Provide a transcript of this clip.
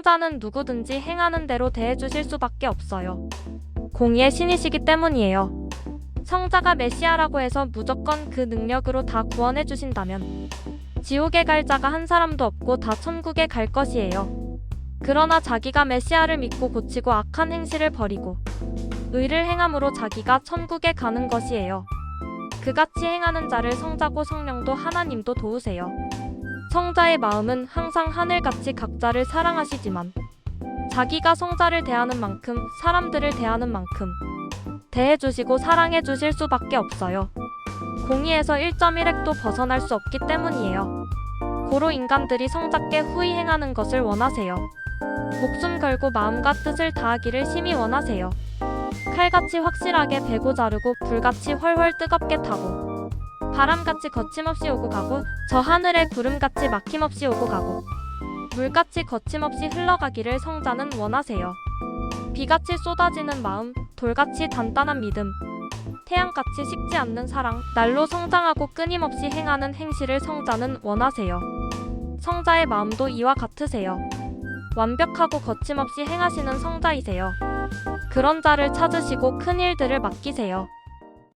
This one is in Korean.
성자는 누구든지 행하는 대로 대해주실 수밖에 없어요. 공의의 신이시기 때문이에요. 성자가 메시아라고 해서 무조건 그 능력으로 다 구원해 주신다면 지옥에 갈 자가 한 사람도 없고 다 천국에 갈 것이에요. 그러나 자기가 메시아를 믿고 고치고 악한 행실을 버리고 의를 행함으로 자기가 천국에 가는 것이에요. 그같이 행하는 자를 성자고 성령도 하나님도 도우세요. 성자의 마음은 항상 하늘같이 각자를 사랑하시지만 자기가 성자를 대하는 만큼 사람들을 대하는 만큼 대해주시고 사랑해주실 수밖에 없어요. 공의에서 1.1핵도 벗어날 수 없기 때문이에요. 고로 인간들이 성자께 후히 행하는 것을 원하세요. 목숨 걸고 마음과 뜻을 다하기를 심히 원하세요. 칼같이 확실하게 베고 자르고 불같이 훨훨 뜨겁게 타고 바람같이 거침없이 오고 가고 저 하늘의 구름같이 막힘없이 오고 가고 물같이 거침없이 흘러가기를 성자는 원하세요. 비같이 쏟아지는 마음, 돌같이 단단한 믿음, 태양같이 식지 않는 사랑, 날로 성장하고 끊임없이 행하는 행실을 성자는 원하세요. 성자의 마음도 이와 같으세요. 완벽하고 거침없이 행하시는 성자이세요. 그런 자를 찾으시고 큰 일들을 맡기세요.